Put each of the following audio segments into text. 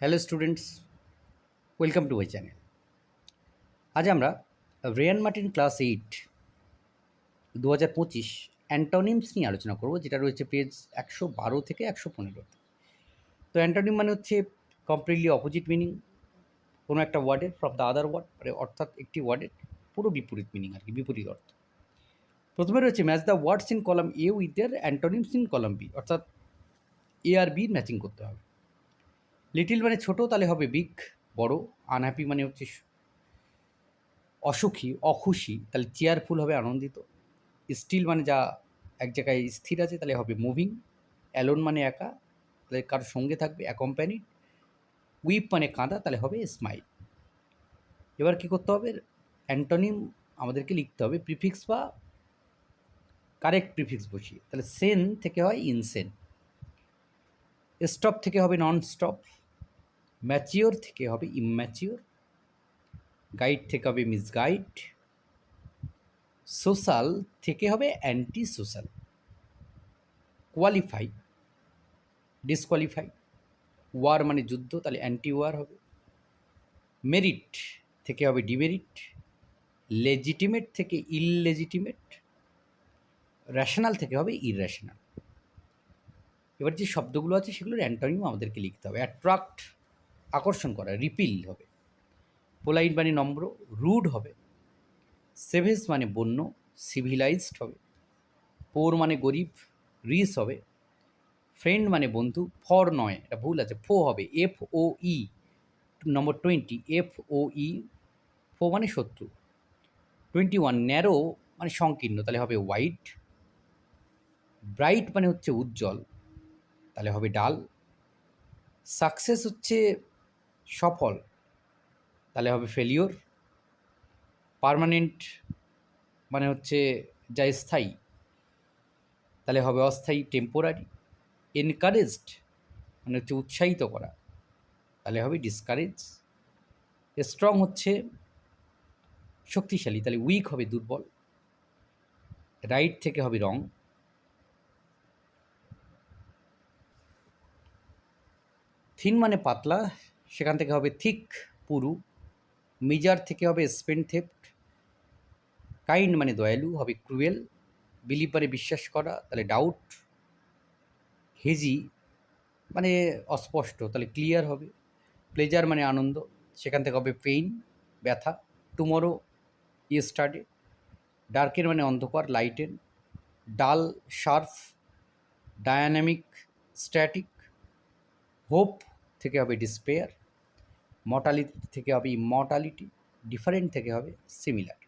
Hello students, welcome to my channel. আজ আমরা Ryan Martin class eight দু হাজার পঁচিশ অ্যান্টনিমস নিয়ে আলোচনা করব, যেটা রয়েছে পেজ একশো বারো থেকে একশো পনেরো। তো অ্যান্টনিম মানে হচ্ছে কমপ্লিটলি অপোজিট মিনিং কোনো একটা ওয়ার্ডের ফ্রম দ্য আদার ওয়ার্ড মানে অর্থাৎ একটি ওয়ার্ডের পুরো বিপরীত মিনিং আর কি, বিপরীত অর্থ। প্রথমে রয়েছে match the words in column A with their antonyms in column B অর্থাৎ এ আর বি ম্যাচিং করতে হবে। লিটিল মানে ছোট, তাহলে হবে বিগ, বড় আনহ্যাপি মানে হচ্ছে অসুখী, অখুশি, তাহলে চেয়ারফুল হবে, আনন্দিত। স্টিল মানে যা এক জায়গায় স্থির আছে, তাহলে হবে মুভিং অ্যালোন মানে একা, তাহলে কারোর সঙ্গে থাকবে অ্যাকম্প্যানিড উইপ মানে কাঁদা, তাহলে হবে স্মাইল এবার কী করতে হবে? অ্যান্টনিম আমাদেরকে লিখতে হবে প্রিফিক্স বা কারেক্ট প্রিফিক্স বসিয়ে। তাহলে সেন থেকে হয় ইনসেন স্টপ থেকে হবে নন স্টপ ম্যাচিওর থেকে হবে ইম্যাচিওর গাইড থেকে হবে মিসগাইড সোশ্যাল থেকে হবে anti social qualify disqualify war মানে যুদ্ধ, তাহলে অ্যান্টি ওয়ার হবে মেরিট থেকে হবে ডিমেরিট লেজিটিমেট থেকে ইললেজিটিমেট র্যাশনাল থেকে হবে ইররেশনাল এবার যে শব্দগুলো আছে সেগুলোর অ্যান্টনিম আমাদেরকে লিখতে হবে অ্যাট্রাক্ট আকর্ষণ করা, রিপিল হবে। পোলাইট মানে নম্র, রুড হবে। সেভেজ মানে বন্য, সিভিলাইজড হবে। পোর মানে গরিব, রিস হবে। ফ্রেন্ড মানে বন্ধু, ফর নয়, এটা ভুল আছে, ফো হবে, এফ ও ই, নম্বর twenty, F O E, foe মানে শত্রু। টোয়েন্টি ওয়ান, ন্যারো মানে সংকীর্ণ, তাহলে হবে হোয়াইট। ব্রাইট মানে হচ্ছে উজ্জ্বল, তাহলে হবে ডাল। সাকসেস হচ্ছে সফল, তাহলে হবে ফেলিওর পার্মানেন্ট মানে হচ্ছে যা স্থায়ী, তাহলে হবে অস্থায়ী টেম্পোরারি এনকারেজড মানে হচ্ছে উৎসাহিত করা, তাহলে হবে ডিসকারেজ স্ট্রং হচ্ছে শক্তিশালী, তাহলে উইক হবে দুর্বল রাইট থেকে হবে রং থিন মানে পাতলা সেখান থেকে হবে থিক পুরু, মিজার থেকে হবে স্পেন থেপ্ট, কাইন্ড মানে দয়ালু, হবে ক্রুয়েল, বিলিভ মানে বিশ্বাস করা, তাহলে ডাউট, হেজি মানে অস্পষ্ট, তাহলে ক্লিয়ার হবে, প্লেজার মানে আনন্দ, সেখান থেকে হবে পেইন, ব্যথা, টুমোরো, ইয়েস্টারডে, ডার্কের মানে অন্ধকার, লাইটেন, ডাল, শার্ফ, ডায়ানামিক, স্ট্যাটিক, হোপ থেকে হবে ডিসপেয়ার মর্টালিটি থেকে হবে ইমর্টালিটি ডিফারেন্ট থেকে হবে সিমিলার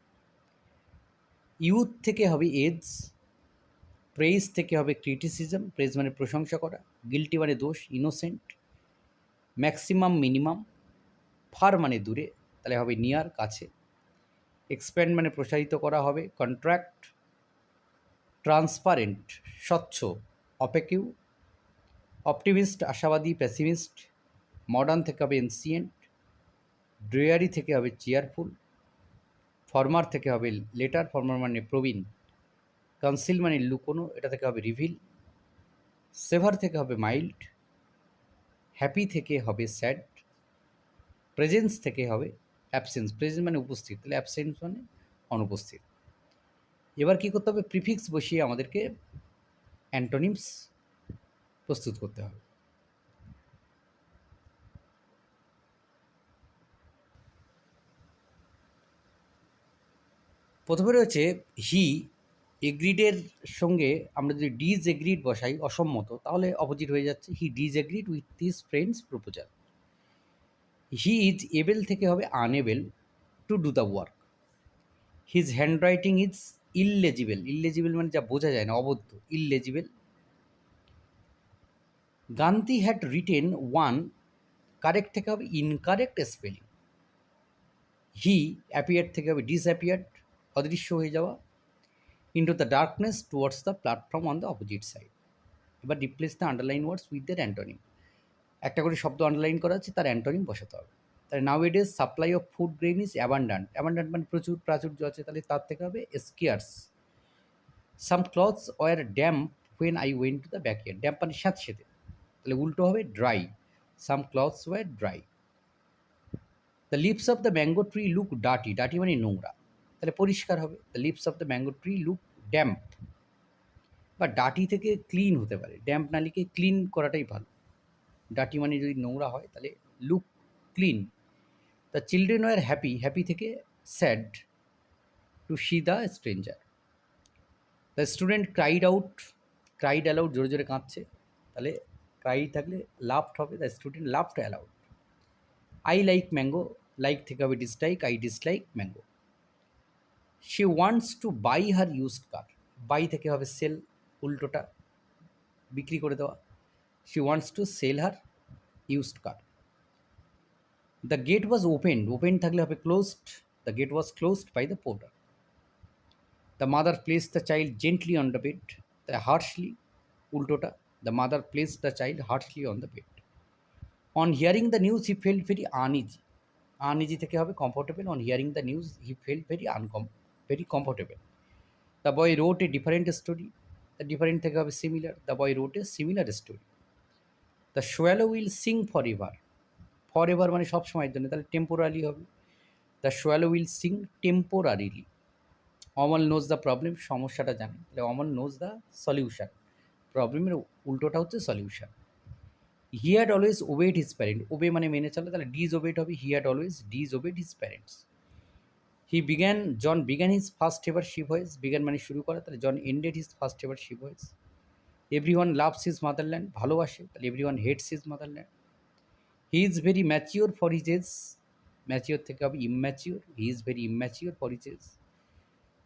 ইউথ থেকে হবে এজ প্রেজ থেকে হবে ক্রিটিসিজম প্রেজ মানে প্রশংসা করা গিলটি মানে দোষ ইনোসেন্ট ম্যাক্সিমাম মিনিমাম ফার মানে দূরে, তাহলে হবে নিয়ার কাছে. এক্সপ্যান্ড মানে প্রসারিত করা হবে কন্ট্রাক্ট ট্রান্সপারেন্ট স্বচ্ছ অপেকিউ অপটিমিস্ট আশাবাদী প্যাসিমিস্ট মডার্ন থেকে হবে এনসিয়েন্ট ড্রেয়ারি থেকে হবে চেয়ারফুল ফর্মার থেকে হবে লেটার, ফর্মার মানে প্রবীণ কনসিল মানে লুকোনো, এটা থেকে হবে রিভিল সেভার থেকে হবে মাইল্ড হ্যাপি থেকে হবে স্যাড প্রেজেন্স থেকে হবে অ্যাবসেন্স প্রেজেন্স মানে উপস্থিত, তাহলে অ্যাবসেন্স মানে অনুপস্থিত। এবার কী করতে হবে? প্রিফিক্স বসিয়ে আমাদেরকে অ্যান্টোনিমস প্রস্তুত করতে হবে। প্রথমে রয়েছে হি এগ্রিডের সঙ্গে আমরা যদি ডিজ এগ্রিড বসাই, অসম্মত, তাহলে অপোজিট হয়ে যাচ্ছে he disagreed with this friend's proposal he is able থেকে হবে unable to do the work his handwriting is illegible illegible মানে যা বোঝা যায় না অবদ্ধ illegible Gandhi had written one correct থেকে হবে ইনকারেক্ট স্পেলিং হি অ্যাপিয়ার থেকে হবে ডিসঅ্যাপিয়ার্ড অদৃশ্য হয়ে যাওয়া into the darkness towards the platform on the opposite side এবার replace the underline words with their antonym একটা করে শব্দ আন্ডারলাইন করা আছে, তার অ্যান্টনিম বসাতে হবে। তাহলে now it supply of food grain is abundant abundant মানে প্রচুর প্রাচুর্য আছে, তাহলে তার থেকে হবে স্কিয়ার্স সাম clothes were damp when I went to the back year damp মানে স্যাঁতসেঁতে তাহলে উল্টো হবে dry some clothes war dry the lips of the mango tree look ডাটি ডাটি মানে নোংরা। তাহলে পরিষ্কার হবে। The lips of the mango tree look damp বা ডাটি থেকে ক্লিন হতে পারে। ড্যাম্প না লিখে ক্লিন করাটাই ভালো। ডাটি মানে যদি নোংরা হয়, তাহলে look clean the children were happy happy থেকে sad to see the stranger the student cried out cried aloud জোরে জোরে কাঁদছে। তাহলে ক্রাই থাকলে লাফট হবে the student laughed aloud I like mango like থেকে হবে dislike I dislike mango she wants to buy her used car buy থেকে হবে সেল উল্টোটা বিক্রি করে দেওয়া। She wants to sell her used car the gate was open open থাকলে হবে closed the gate was closed by the porter the mother place the child gently on the bed the harshly উল্টোটা। The mother place the child harshly on the bed on hearing the news he felt very uneasy uneasy থেকে হবে comfortable on hearing the news he fell very আনকম very comfortable the boy wrote a different story the different থেকে হবে similar the boy wrote a similar story the swallow will sing forever forever মানে সব সময়ের জন্য, তাহলে temporary হবে। The swallow will sing temporarily Amal knows the problem সমস্যাটা জানে। তাহলে অমল নোজ দ্য সলিউশন প্রবলেমের উল্টোটা হচ্ছে solution he had always obeyed his parent obey মানে মেনে চলে, তাহলে ডিজ ওবেড হবে। He had always disobeyed his parents he began John began his first ever ship voyage began মানে শুরু করা, তাহলে John ended his first ever ship voyage every one loves his motherland ভালোবাসে, তাহলে every one hates his motherland he is very mature for his age mature থেকে হবে immature he is very immature for his age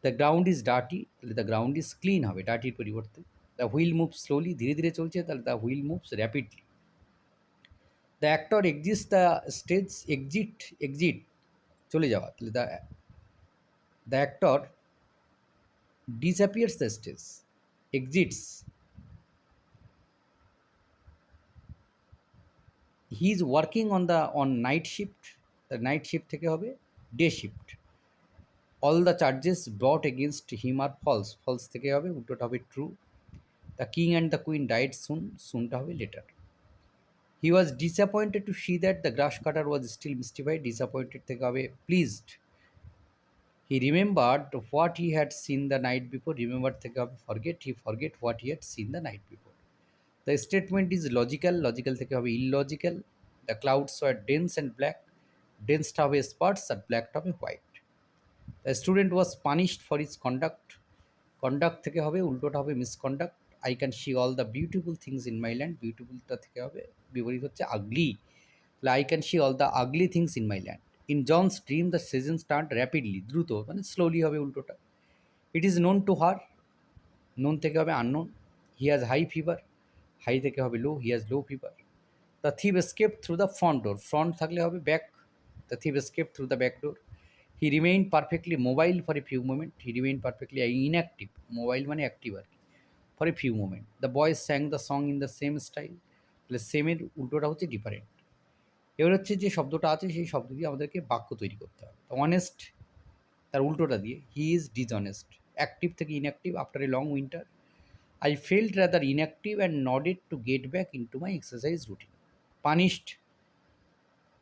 the ground is dirty তাহলে the ground is clean হবে ডার্টির পরিবর্তে। The wheel move slowly ধীরে ধীরে চলছে, তাহলে the wheel moves rapidly the actor exist the stage exit exit চলে যাওয়া, তাহলে the the actor disappears the stage exits he is working on the on night shift night shift থেকে হবে day shift all the charges brought against him R false false থেকে হবে, উল্টোটা হবে true the king and the queen died soon সুনটা হবে later he was disappointed to see that the grass cutter was still mystified disappointed থেকে হবে pleased he remembered what he had seen the night before remember থেকে হবে forget he forget what he had seen the night before the statement is logical logical থেকে হবে illogical the clouds are dense and black ডেন্সটা হবে sparse আর ব্ল্যাকটা হবে white the student was punished for is conduct conduct থেকে হবে উল্টোটা হবে misconduct I can see all the beautiful things in my land বিউটিফুলটা থেকে হবে বিপরীত হচ্ছে আগলি তাহলে I can see all the ugly things in my land in John's dream the season start rapidly দ্রুত মানে স্লোলি হবে উল্টোটা। It is known to her known থেকে হবে unknown he has high fever high থেকে হবে low he has low fever the thief escape through the front door front থাকলে হবে back the thief escape through the back door he remain perfectly mobile for a few moment he remain perfectly inactive mobile মানে active আর কি for a few moment the boys sang the song in the same style তাহলে সেমের উল্টোটা হচ্ছে different এবার হচ্ছে যে শব্দটা আছে, সেই শব্দ দিয়ে আমাদেরকে বাক্য তৈরি করতে হবে। অনেস্ট তার উল্টোটা দিয়ে হি ইজ ডিসঅনেস্ট অ্যাক্টিভ থেকে inactive after a long winter I felt rather inactive and nodded to get back into my exercise routine punished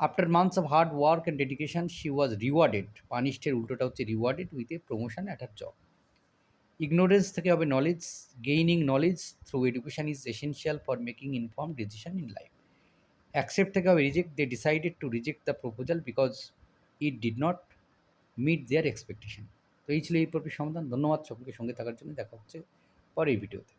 after months of hard work and dedication she was rewarded পানিশডের উল্টোটা হচ্ছে rewarded with a promotion at her job ignorance থেকে হবে knowledge gaining knowledge through education is essential for making inform decision in life accept থেকে reject they decided to reject the proposal because it did not meet their expectation তো এই ছিল এই পর্বের সমাধান। ধন্যবাদ সকলকে সঙ্গে থাকার জন্য। দেখা হচ্ছে পরের ভিডিওতে